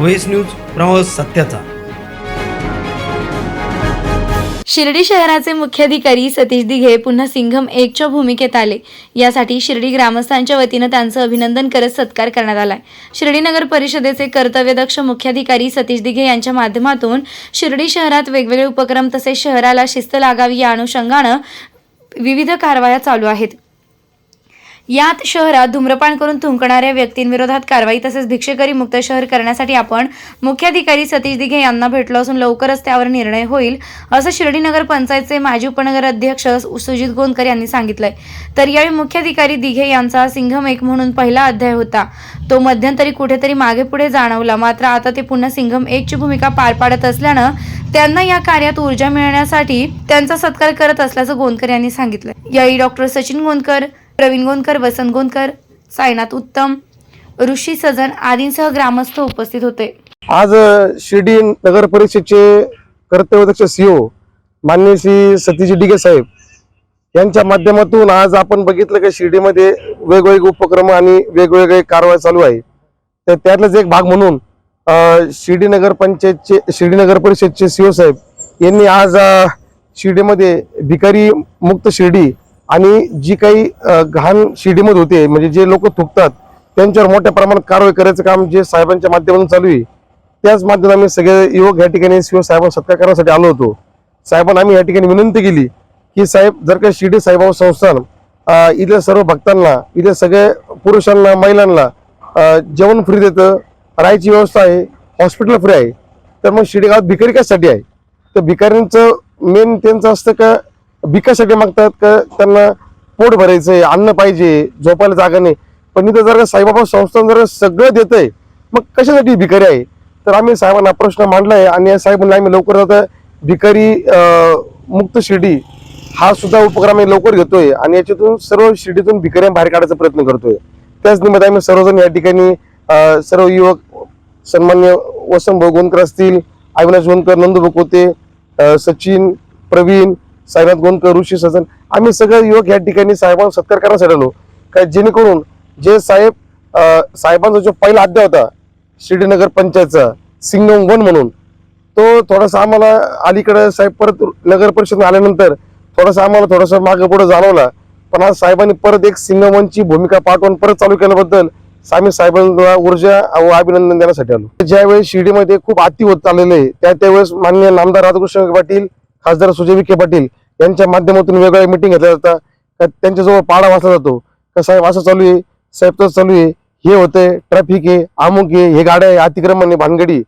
व्हेस news प्रवास सत्याचा. शिर्डी शहराचे मुख्याधिकारी सतीश दिघे पुन्हा सिंघम एकच्या भूमिकेत आले. यासाठी शिर्डी ग्रामस्थांच्या वतीनं त्यांचं अभिनंदन करत सत्कार करण्यात आलाय. शिर्डी नगर परिषदेचे कर्तव्यदक्ष मुख्याधिकारी सतीश दिघे यांच्या माध्यमातून शिर्डी शहरात वेगवेगळे उपक्रम तसेच शहराला शिस्त लागावी या अनुषंगानं विविध कारवाया चालू आहेत. यात शहरात धूम्रपान करून थुंकणाऱ्या व्यक्तींविरोधात कारवाई तसेच भिक्षेकरी मुक्त शहर करण्यासाठी आपण मुख्याधिकारी सतीश दिघे यांना भेटलो असून लवकरच त्यावर निर्णय होईल असं शिर्डी नगर पंचायतचे माजी उपनगर अध्यक्ष सुजित गोंदकर यांनी सांगितलंय. तर यावेळी मुख्याधिकारी दिघे यांचा सिंघम एक म्हणून पहिला अध्याय होता. तो मध्यंतरी कुठेतरी मागे पुढे जाणवला मात्र आता ते पुन्हा सिंघम एकची भूमिका पार पाडत असल्यानं त्यांना या कार्यात ऊर्जा मिळण्यासाठी त्यांचा सत्कार करत असल्याचं गोंदकर यांनी सांगितलं यावेळी डॉक्टर सचिन गोंदकर प्रवीण गोंदकर वसंत गोंदकर साईनाथ उत्तम ऋषी सजन आदींसह ग्रामस्थ उपस्थित होते. आज शिर्डी नगर परिषदचे कर्तव्यदक्ष सीओ माननीय श्री सतीजी डिगे साहेब यांच्या माध्यमातून आज आपण बघितलं की शिर्डीमध्ये वेगवेगळे उपक्रम आणि वेगवेगळे कारवाई चालू आहे. तर त्यातलाच एक भाग म्हणून शिर्डी नगर पंचायतचे शिर्डी नगर परिषदचे सीओ साहेब यांनी आज शिर्डीमध्ये भिकारी मुक्त शिर्डी आणि जी काही घाण शिर्डीमध्ये होते म्हणजे जे लोक थुकतात त्यांच्यावर मोठ्या प्रमाणात कारवाई करायचं काम जे साहेबांच्या माध्यमातून चालू आहे त्याच माध्यमात आम्ही सगळे युवक या ठिकाणी शिव साहेबांना सत्कार करण्यासाठी आलो होतो. साहेबांना आम्ही या ठिकाणी विनंती केली की साहेब जर का शिर्डी साईबाबा संस्थान इथल्या सर्व भक्तांना इथल्या सगळ्या पुरुषांना महिलांना जेवण फ्री देतं राहायची व्यवस्था आहे हॉस्पिटल फ्री आहे तर मग शिर्डी गावात भिकारी कशासाठी आहे? तर भिकाऱ्यांचं मेन त्यांचं असतं का भिकासाठी मागतात का त्यांना पोट भरायचंय अन्न पाहिजे झोपायला जागा नाही. पण इथं जर साईबाबा संस्थान जर सगळं देतंय मग कशासाठी भिकारी आहे? तर आम्ही साहेबांना प्रश्न मांडलाय आणि या साहेबांना आम्ही लवकर आता भिकारी मुक्त शिर्डी हा सुद्धा उपक्रम आम्ही लवकर घेतोय आणि याच्यातून सर्व शिर्डीतून भिकाऱ्या बाहेर काढायचा प्रयत्न करतोय. त्याच निमित्त आम्ही सर्वजण या ठिकाणी सर्व युवक सन्मान्य वसंत भाऊ गोंदकर असतील अविनाश गोंदकर नंदू कोते सचिन प्रवीण साईनाथ गोंदकर ऋषी सजन. आम्ही सगळे युवक या ठिकाणी साहेबांना सत्कार करण्यासाठी आलो काय जेणेकरून जे साहेब साहेबांचा जो पहिला अध्याय होता शिर्डीनगर पंचायतचा सिंगम वन म्हणून तो थोडासा आम्हाला अलीकडे साहेब परत नगर परिषद आल्यानंतर थोडासा आम्हाला थोडासा मागे पुढे जाणवला. पण आज साहेबांनी परत एक सिंगमनची भूमिका पाठवून परत चालू केल्याबद्दल आम्ही साहेबांना ऊर्जा व अभिनंदन देण्यासाठी आलो. ज्यावेळेस शिर्डीमध्ये खूप अति होत चाललेलं आहे त्या त्यावेळेस माननीय नामदार राधाकृष्ण पाटील खासदार सुजय विखे पाटील यांच्या माध्यमातून वेगवेगळ्या मिटिंग घेतल्या जातात. का त्यांच्याजवळ पाडा वाचला जातो. का साहेब असं चालू आहे? साहेब तसं चालू आहे. हे होतंय ट्रॅफिक आहे अमुक आहे हे गाड्या आहे अतिक्रमण आहे भानगडी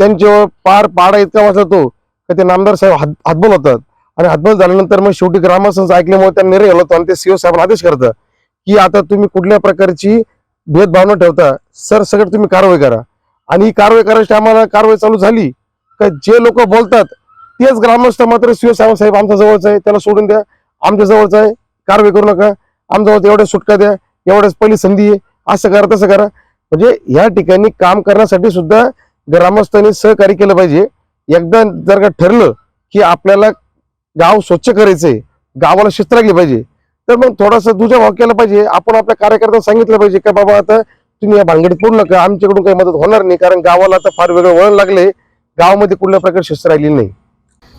त्यांच्यावर पार पाडा इतका वाचला जातो का ते नामदार साहेब हात हातबल होतात. आणि हातबल झाल्यानंतर मग शेवटी ग्रामस्थांचं ऐकल्यामुळे त्यांनी निर्णय घेतला आणि ते सीओ साहेब आदेश करतात की आता तुम्ही कुठल्या प्रकारची भेदभाव न ठेवता सर सगळं तुम्ही कारवाई करा. आणि ही कारवाई करायची आम्हाला कारवाई चालू झाली का जे लोक बोलतात तेच ग्रामस्थ मात्र सीओ साहेब साहेब आमच्या जवळच आहे. त्याला सोडून द्या. आमच्या जवळच आहे. कारवाई करू नका. आमच्या एवढ्या सुटका द्या. एवढ्याच पहिली संधी आहे. असं करा तसं करा. म्हणजे या ठिकाणी काम करण्यासाठी सुद्धा ग्रामस्थांनी सहकार्य केलं पाहिजे. एकदा जर का ठरलं की आपल्याला गाव स्वच्छ करायचंय गावाला शिस्त लागली पाहिजे तर मग थोडासा दुजा भाव केला पाहिजे. आपण आपल्या कार्यकर्त्यांना सांगितलं पाहिजे का बाबा आता तुम्ही या भानगडीत पडू नका. आमच्याकडून काही मदत होणार नाही कारण गावाला आता फार वेगळं वळण लागले गावामध्ये कुठल्या प्रकारे शिस्त राहिली नाही.